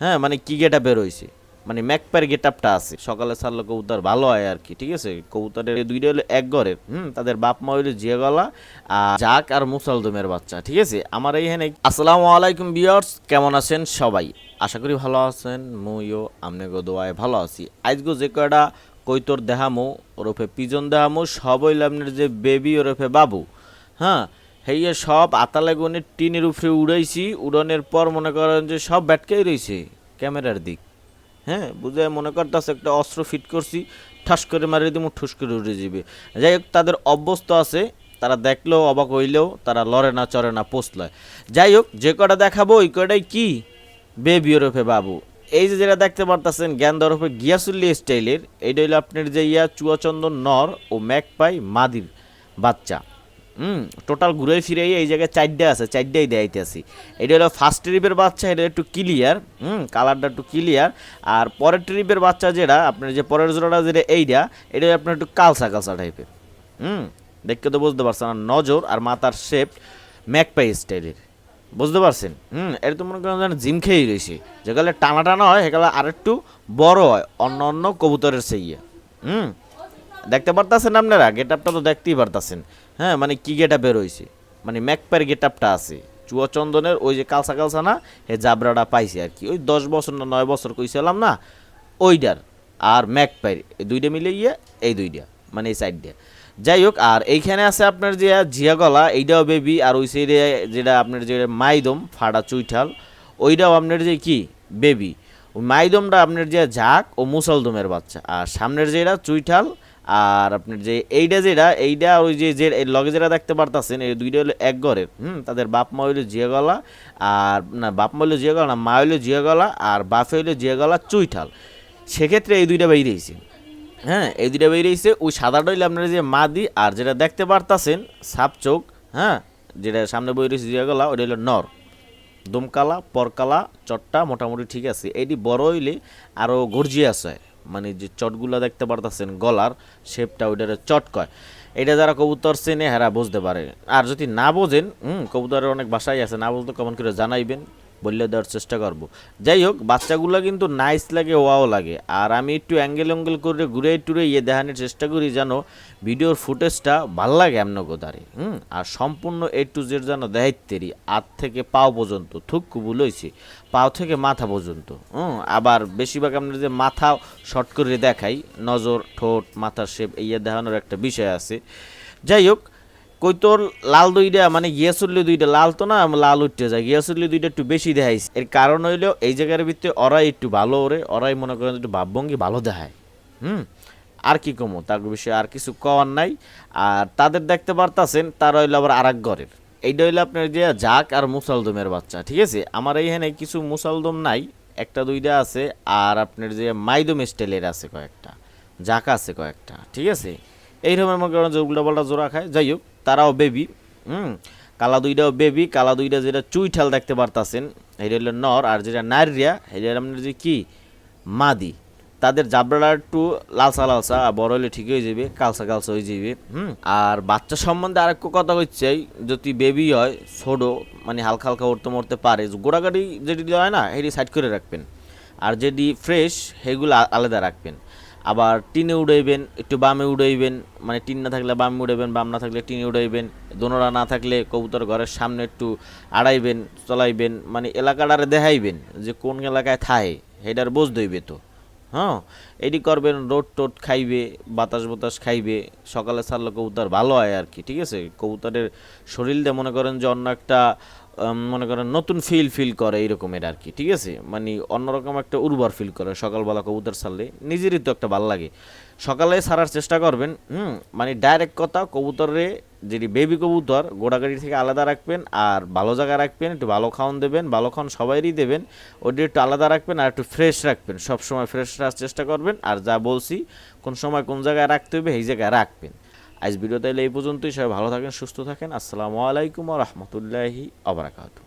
হ্যাঁ মানে কি গেটা বের হয়েছে মানে ম্যাকপার গেট আপটা আছে। সকালে ছাড়লে কবুতর ভালো হয় আর কি ঠিক আছে? কবুতরের দুইটা হলো এক ঘরের, হুম? তাদের বাপ মা হইল জিয়াগলা আর জাক আর মুসালদমের বাচ্চা, ঠিক আছে? আমার এইখানে আসসালামু আলাইকুম বিয়ার্স কেমন আছেন সবাই? আশা করি ভালো আছেন, মুইও আমনে গো দোয়ায় ভালো আছি। আজগো যে কয়টা কৈতর দেহামো ওরফে পিজন দেহামো সবই আপনার যে বেবি, ওরফে বাবু হ্যাঁ? হেইয়ে সব আতালে গনে টিনের উপরে উড়াইছি, উড়ানোর পর মনে করেন যে সব ব্যাটকেই রয়েছে ক্যামেরার দিক। হ্যাঁ বুঝে মনে করতেছে একটা অস্ত্র ফিট করছি, ঠাস করে মারিয়ে দিব ঠুস করে উড়ে যাবে যাই হোক তাদের অভ্যস্ত আছে, তারা দেখলেও অবাক হইলেও তারা লড়ে না, চড়ে না পোস্টলয় যাই হোক যে কটা দেখাবো, ওই কটাই কি? বেবি ওরফে বাবু। এই যে যেটা দেখতে পারতেছেন, জ্ঞান দরফে গিয়াসুল্লি স্টাইলের, এইটা হইল আপনার যে ইয়া চুয়াচন্দন নর ও ম্যাকপাই মাদির বাচ্চা। হুম টোটাল ঘুরে ফিরে এই জায়গায় চারটে আছে, চারটেই দেখাইতে আছি এটা হলো ফার্স্ট ট্রিপের বাচ্চা, এটা একটু ক্লিয়ার হুম কালারটা একটু ক্লিয়ার আর পরের ট্রিপের বাচ্চা যেটা, আপনার যে পরের জোড়াটা যেটা এইটা, এটা আপনার একটু কালসা কালসা টাইপের হুম, দেখতে তো বুঝতে পারছেন, আর নজর আর মাথার শেপ ম্যাকপাই স্টাইলের বুঝতে পারছেন? হুম, এটা তো মনে করেন জিম খেয়েই রয়েছে যেগুলো টানা টানা হয় সেগুলো আরেকটু বড় হয়, অন্য অন্য কবুতরের সেইয়া হুম দেখতে পারতাছেন আপনারা? গেট আপটা তো দেখতেই পারতাছেন। হ্যাঁ মানে কি গেট আপে রয়েছে? মানে ম্যাকপার গেট আপটা আছে চুয়াচন্দনের ওই যে কালসা কালসা না হে জাবরাটা পাইছে আর কি। ওই দশ বছর না নয় বছর কইছিলাম না ওইটার আর ম্যাকপাইর এই দুইটা মিলে গিয়ে এই দুইটা মানে এই সাইডটা যাই হোক, আর এইখানে আছে আপনার যে জিয়া গলা এইটাও বেবি, আর ওই সাইডে যেটা আপনার যে মাইদম, ফাড়া চুইঠাল ওইটাও আপনার যে কি? বেবি। মাইদমটা আপনার যে ঝাঁক ও মুসলদমের বাচ্চা। আর সামনের যেটা চুইঠাল আর আপনার যে এইটা যেটা এইটা ওই যে যে লগে যেটা দেখতে পারতাছেন, এই দুইটা হলো এক ঘরের, হুম? তাদের বাপ মা হইল জিয়া গলা আর না, বাপ মা হইল জিয়া গলা না, মা হইল জিয়া গলা আর বাপ হইল জিয়া গলা চুইঠাল সেক্ষেত্রে এই দুইটা বেরিয়েছে হ্যাঁ? এই দুইটা বেরিয়েছে ওই সাদাটা হইলে আপনারা যে মাদি আর যেটা দেখতে পারতাছেন, সাপ চোখ হ্যাঁ? যেটা সামনে বই রয়েছে জিয়াগলা ওটা হলো নর। দমকালা, পরকালা, চট্টা, মোটামুটি ঠিক আছে। এইটি বড় হইলে আরও গর্জিয়াস হয়। মানে যে চটগুলো দেখতে পারতেছেন, গলার শেপটা ওইটার চট কয়। এটা যারা কবুতর চেনে, হেরা বুঝতে পারে। আর যদি না বোঝেন, হুম, কবুতরের অনেক বাসাই আছে, না বুঝতে কেমন করে জানাইবেন। বললে দেওয়ার চেষ্টা করব। যাই হোক, বাচ্চাগুলো কিন্তু নাইস লাগে ওয়াও লাগে। আর আমি একটু অ্যাঙ্গেল অ্যাঙ্গেল করে ঘুরে টুরে ইয়ে দেখানোর চেষ্টা করি যেন ভিডিওর ফুটেজটা ভালো লাগে এমন গোদারে হুম? আর সম্পূর্ণ এ টু জেড যেন দেখাইতেরি আত থেকে পাও পর্যন্ত থুক্কু বুলইছে পাও থেকে মাথা পর্যন্ত, হুম? আবার বেশিরভাগ আমরা যে মাথা শর্ট করে দেখাই, নজর, ঠোঁট, মাথার শেপ ইয়ে দেখানোর একটা বিষয় আছে। যাই হোক কই তোর লাল দুইটা মানে গিয়াসুল্লি দুইটা, লাল তো না, লাল উঠতে যায়। গিয়াসুল্লি দুইটা একটু বেশি দেখাইছে। এর কারণ হইলেও এই জায়গার ভিতরে ওরাই একটু ভালো ওরে, ওরাই মনে করেন একটু ভাবভঙ্গি ভালো দেখায়। হুম? আর কি কমো, তার বিষয়ে আর কিছু কওয়ার নাই। আর তাদের দেখতে পারতাছেন, তারা হইল আবার আর এক ঘরের এইটা হইল আপনার যে জাক আর মুসালদমের বাচ্চা, ঠিক আছে? আমার এইখানে কিছু মুসালদম নাই, একটা দুইটা আছে, আর আপনার যে মাইদম স্টাইলের আছে কয়েকটা, জাক আছে কয়েকটা, ঠিক আছে? এইরকম মনে করেন যে উল্টা পাল্টা জোড়া খায়। যাই হোক তারাও বেবি হুম? কালা দুইটাও বেবি কালা দুইটা যেটা চুইঠাল দেখতে পারতাছেন, এটা হলো নর আর যেটা নারিয়া এটা আপনার যে কি? মাদি। তাদের জাবরাটা একটু লালসা লালসা, আর বড় হলে ঠিক হয়ে যাবে, কালসা কালসা হয়ে যাবে, হুম? আর বাচ্চা সম্বন্ধে আর আরেকটু কথা হচ্ছে, যদি বেবি হয়, ছোট মানে হালকা হালকা উঠতে মরতে পারে, গোড়াগাড়ি যেটি হয় না সেটি সাইড করে রাখবেন। আর যেটি ফ্রেশ সেগুলো আলাদা রাখবেন। আবার টিনে উড়াইবেন, একটু বামে উড়াইবেন মানে টিন না থাকলে বামে উড়াইবেন, বাম না থাকলে টিনে উড়াইবেন, দোনোরা না থাকলে কবুতর ঘরের সামনে একটু আড়াইবেন, চলাইবেন মানে এলাকাটারে দেখাইবেন যে কোন এলাকায় থায় সেটার বোঝ দইবে তো। হ্যাঁ? এটি করবেন রোড টোড খাইবে, বাতাস বাতাস খাইবে, সকালে ছাড়লে কবুতর ভালো হয় আর কি, ঠিক আছে? কবুতরের শরীর দিয়ে মনে করেন যে অন্য একটা মনে করেন নতুন ফিল ফিল করে এইরকমের আর কি, ঠিক আছে? মানে অন্যরকম একটা উর্বর ফিল করে সকালবেলা কবুতর ছাড়লে, নিজেরই তো একটা ভালো লাগে। সকালে ছাড়ার চেষ্টা করবেন, হুম? মানে ডাইরেক্ট কথা, কবুতরে যেটি বেবি কবুতর, গোড়াগাড়ি থেকে আলাদা রাখবেন আর ভালো জায়গা রাখবেন, একটু ভালো খাওয়ান দেবেন, ভালো খাওয়ান সবাইরই দেবেন, ওটি একটু আলাদা রাখবেন আর একটু ফ্রেশ রাখবেন সব সময় ফ্রেশ রাখার চেষ্টা করবেন। আর যা বলছি, কোন সময় কোন জায়গায় রাখতে হবে সেই জায়গায় রাখবেন। আজ ভিডিও তাইলে এই পর্যন্তই, সবাই ভালো থাকেন, সুস্থ থাকেন। আসসালামু আলাইকুম রহমতুল্লাহি আবরাকাতু